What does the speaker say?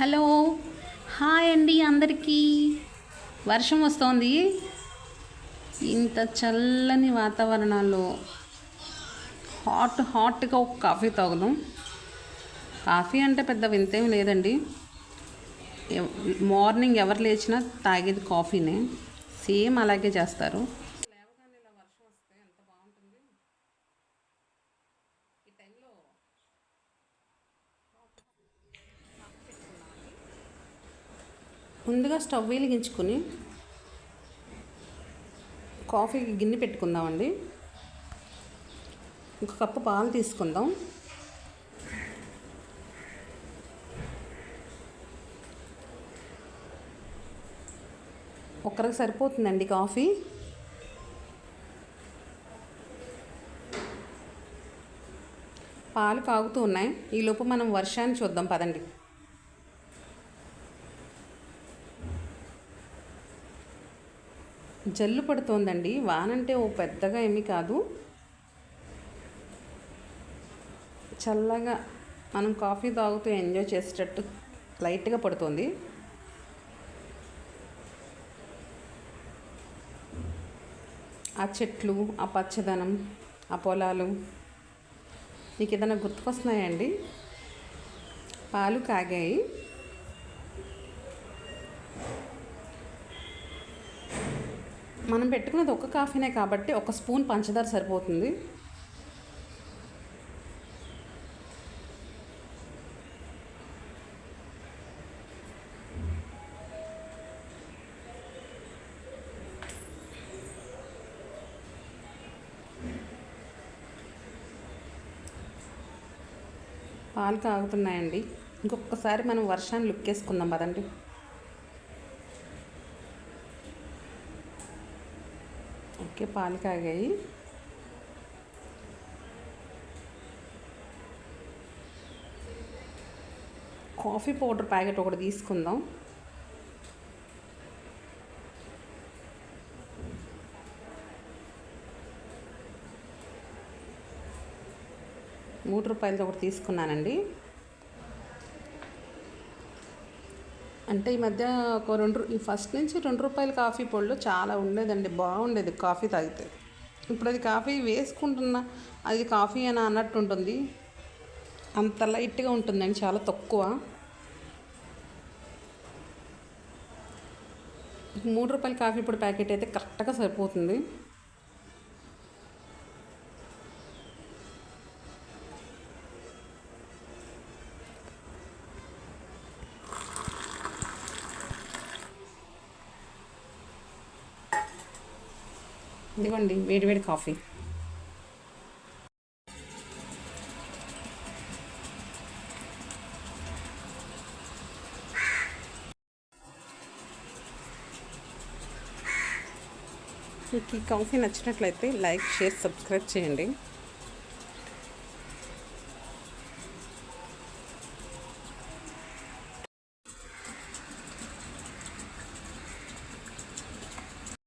Hello. Hi అండి అందరికీ. వర్షం వస్తోంది. ఇంత చల్లని వాతావరణంలో హాట్ హాట్గా ఒక కాఫీ తాగుదాం. కాఫీ అంటే పెద్ద వింతేం లేదండి. మార్నింగ్ ఎవరు లేచినా తాగేది కాఫీనే. సేమ్ అలాగే చేస్తారు. ముందుగా స్టవ్ వెలిగించుకొని కాఫీకి గిన్నె పెట్టుకుందామండి. ఒక కప్పు పాలు తీసుకుందాం. ఒక్కరికి సరిపోతుందండి కాఫీ. పాలు కాగుతూ ఉన్నాయి. ఈలోపు మనం వర్షాన్ని చూద్దాం పదండి. జల్లు పడుతోందండి. వానంటే ఓ పెద్దగా ఏమీ కాదు. చల్లగా మనం కాఫీ తాగుతూ ఎంజాయ్ చేసేటట్టు లైట్గా పడుతుంది. ఆ చెట్లు ఆ పచ్చదనం ఆ పొలాలు మీకు ఏదైనా గుర్తుకొస్తున్నాయండి పాలు కాగాయి. మనం పెట్టుకున్నది ఒక కాఫీనే కాబట్టి ఒక స్పూన్ పంచదార సరిపోతుంది. పాలు కాగుతున్నాయండి. ఇంకొకసారి మనం వర్షాన్ని లుక్ వేసుకుందాం పదండి. ఓకే పాలు కాగాయి. కాఫీ పౌడర్ ప్యాకెట్ ఒకటి తీసుకుందాం. మూడు రూపాయలది ఒకటి తీసుకున్నానండి. అంటే ఈ మధ్య ఒక రెండు ఈ ఫస్ట్ నుంచి రెండు రూపాయల కాఫీ పొడిలో చాలా ఉండేదండి బాగుండేది కాఫీ తాగితే. ఇప్పుడు అది కాఫీ వేసుకుంటున్నా అది కాఫీ అని అన్నట్టు ఉంటుంది. అంత లైట్గా ఉంటుందండి చాలా తక్కువ. మూడు రూపాయల కాఫీ పొడి ప్యాకెట్ అయితే కరెక్ట్గా సరిపోతుంది. ఇదిగోండి వేడి వేడి కాఫీ. మీకు ఈ కాఫీ నచ్చినట్లయితే లైక్ షేర్ సబ్స్క్రైబ్ చేయండి.